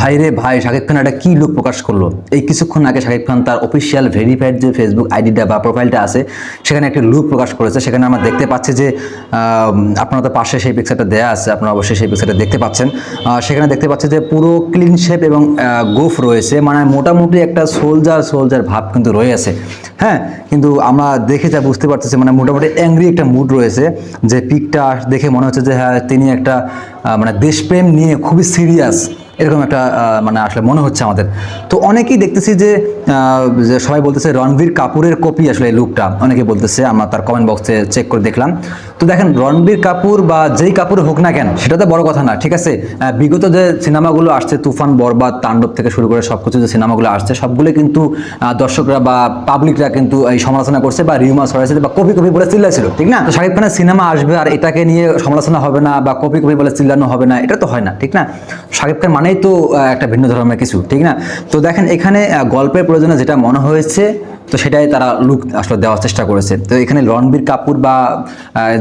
ভাই রে ভাই, শাকিব খান একটা কি লুক প্রকাশ করল? এই কিছুক্ষণ আগে শাকিব খান তার অফিসিয়াল ভেরিফাইড যে ফেসবুক আইডিটা বা প্রোফাইলটা আছে, সেখানে একটি লুক প্রকাশ করেছে। সেখানে আমরা দেখতে পাচ্ছি যে আপনারা তো পাশে সেই পিকচারটা দেওয়া আছে, আপনারা অবশ্যই সেই পিকচারটা দেখতে পাচ্ছেন। সেখানে দেখতে পাচ্ছি যে পুরো ক্লিন শেপ এবং গোফ রয়েছে। মানে মোটামুটি একটা সোলজার সোলজার ভাব কিন্তু রয়েছে হ্যাঁ কিন্তু আমরা দেখে যা বুঝতে পারতেছি মানে মোটামুটি অ্যাংরি একটা মুড রয়েছে, যে পিকটা দেখে মনে হচ্ছে যে হ্যাঁ তিনি একটা মানে দেশপ্রেম নিয়ে খুবই সিরিয়াস এরকম একটা মানে আসলে মনে হচ্ছে আমাদের। তো অনেকেই দেখতেছি যে সবাই বলতেছে রণবীর কাপুরের কপি আসলে এই লুকটা অনেকে বলতেছে, আমরা তার কমেন্ট বক্সে চেক করে দেখলাম। তো দেখেন, রণবীর কাপুর বা যেই কাপুর হোক না কেন, সেটা তো বড় কথা না, ঠিক আছে? বিগত যে সিনেমাগুলো আসছে, তুফান, বরবাদ, তাণ্ডব থেকে শুরু করে সব কিছু যে সিনেমাগুলো আসছে সবগুলো কিন্তু দর্শকরা বা পাবলিকরা কিন্তু এই সমালোচনা করছে বা রিউমার্স হয়েছে বা কপি কপি বলে চিল্লাছিল ঠিক না? তো শাকিব খানের সিনেমা আসবে আর এটাকে নিয়ে সমালোচনা হবে না বা কপি কপি বলে চিল্লানো হবে না, এটা তো হয় না, ঠিক না? শাকিব খান মানেই তো একটা ভিন্ন ধর্মের কিছু, ঠিক না? তো দেখেন এখানে গল্পের প্রয়োজনে যেটা মনে হয়েছে তো সেটাই তারা লুক আসলে দেওয়ার চেষ্টা করেছে। তো এখানে রণবীর কাপুর বা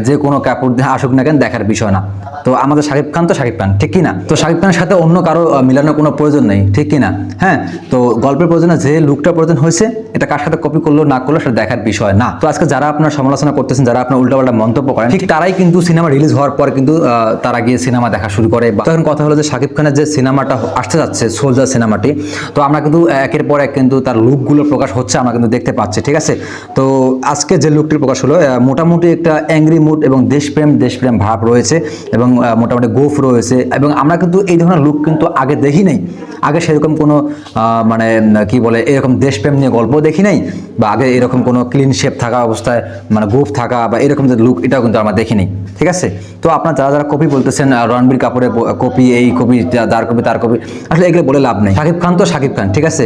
যে কোনো কাপুর আসুক না কেন দেখার বিষয় না। তো আমাদের শাকিব খান তো শাকিব খান, ঠিক কি না? তো শাকিব খানের সাথে অন্য কারও মিলানোর কোনো প্রয়োজন নেই, ঠিক কি না? হ্যাঁ? তো গল্পের প্রয়োজনে যে লুকটা প্রয়োজন হয়েছে, এটা কার সাথে কপি করল, না করল, সেটা দেখার বিষয় না। তো আজকে যারা আপনার সমালোচনা করতেছেন, যারা আপনার উল্টাপাল্টা মন্তব্য করেন, ঠিক তারাই কিন্তু সিনেমা রিলিজ হওয়ার পর কিন্তু তারা গিয়ে সিনেমা দেখা শুরু করে। বা তখন কথা হলো যে শাকিব খানের যে সিনেমাটা আসতে যাচ্ছে, সোলজার সিনেমাটি, তো আমরা কিন্তু একের পর এক কিন্তু তার লুকগুলো প্রকাশ হচ্ছে, আমরা কিন্তু দেখতে পাচ্ছি, ঠিক আছে? তো আজকে যে লুকটি প্রকাশ হলো মোটামুটি একটা অ্যাংরি মুড এবং দেশপ্রেম দেশপ্রেম ভাব রয়েছে এবং মোটামুটি গোফ রয়েছে এবং আমরা কিন্তু এই ধরনের লুক কিন্তু আগে দেখি নাই। আগে সেরকম কোনো মানে কি বলে, এরকম দেশপ্রেম নিয়ে গল্প দেখি নাই বা আগে এরকম কোনো ক্লিন শেপ থাকা অবস্থায় মানে গোফ থাকা বা এরকম যে লুক এটাও কিন্তু আমরা দেখিনি ঠিক আছে? তো আপনার যারা যারা কপি বলতেছেন রণবীর কাপুরের কপি, এই কপি যার কপি, তার কপি, আসলে এগুলো বলে লাভ নেই। শাকিব খান তো শাকিব খান, ঠিক আছে?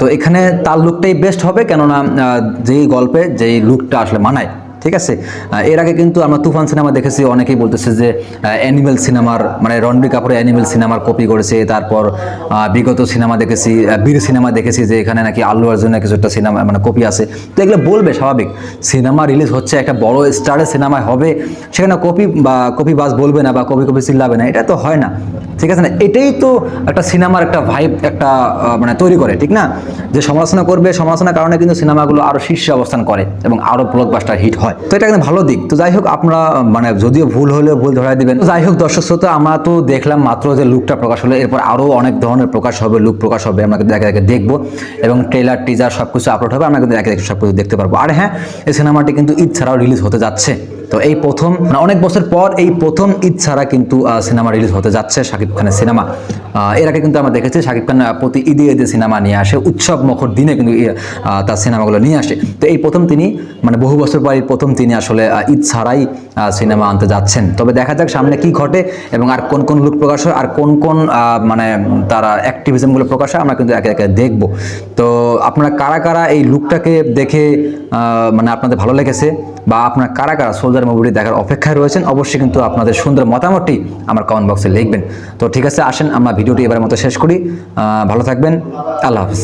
তো এখানে তার লুকটাই বেস্ট হবে, কেননা আহ, যেই গল্পে যেই লুকটা আসলে মানায়। ঠিক আছে? এর আগে কিন্তু আমরা তুফান সিনেমা দেখেছি, অনেকেই বলতেছে যে অ্যানিমেল সিনেমার মানে রণবীর কাপুরের অ্যানিমেল সিনেমার কপি করেছে, তারপর বিগত সিনেমা দেখেছি বীর সিনেমা দেখেছি যে এখানে নাকি আল্লু অর্জুনের কিছু একটা সিনেমা মানে কপি আছে। তো এগুলো বলবে, স্বাভাবিক। সিনেমা রিলিজ হচ্ছে, একটা বড় স্টারের সিনেমায় হবে, সেখানে কপি বা কপি বাস বলবে না বা কপি কপি চিল্লাবে না, এটা তো হয় না। ঠিক আছে না? এটাই তো একটা সিনেমার একটা ভাইব একটা মানে তৈরি করে, ঠিক না? যে সমালোচনা করবে, সমালোচনার কারণে কিন্তু সিনেমাগুলো আরও শীর্ষে অবস্থান করে এবং আরও ব্লকবাস্টার হিট হয়। তো এটা কিন্তু ভালো দিক। তো যাই হোক, আপনারা মানে যদিও ভুল হলেও ভুল ধরাই দিবেন। যাই হোক, দর্শক শ্রোতা, আমরা তো দেখলাম মাত্র যে লুকটা প্রকাশ হলো, এরপর আরও অনেক ধরনের প্রকাশ হবে, লুক প্রকাশ হবে, আমরা কিন্তু একে একে দেখব এবং ট্রেলার, টিজার সব কিছু আপলোড হবে, আমরা কিন্তু একে একে সব কিছু দেখতে পারব। আর হ্যাঁ এই সিনেমাটি কিন্তু ঈদ ছাড়াও রিলিজ হতে যাচ্ছে। তো এই প্রথম অনেক বছর পর এই প্রথম ঈদ ছাড়া কিন্তু সিনেমা রিলিজ হতে যাচ্ছে শাকিব খানের সিনেমা। এর আগে কিন্তু আমরা দেখেছি শাকিব খান প্রতি ঈদে ঈদে সিনেমা নিয়ে আসে, উৎসব মুখর দিনে কিন্তু তার সিনেমাগুলো নিয়ে আসে। তো এই প্রথম তিনি মানে বহু বছর পর এই প্রথম তিনি আসলে ঈদ ছাড়াই সিনেমা আনতে যাচ্ছেন। তবে দেখা যাক সামনে কি ঘটে এবং আর কোন কোন লুক প্রকাশ হয়, আর কোন কোন মানে তারা অ্যাক্টিভিজমগুলো প্রকাশ হয়, আমরা কিন্তু একে একে দেখব। তো আপনারা কারা কারা এই লুকটাকে দেখে মানে আপনাদের ভালো লেগেছে বা আপনার কারা কারা সোলজার মুভিটি দেখার অপেক্ষায় রয়েছেন। অবশ্যই কিন্তু আপনাদের সুন্দর মতামতটি আমার কমেন্ট বক্সে লিখবেন। তো ঠিক আছে, আসেন, আমরা ভিডিওটি এবার মতো শেষ করি। ভালো থাকবেন। আল্লাহ হাফিজ।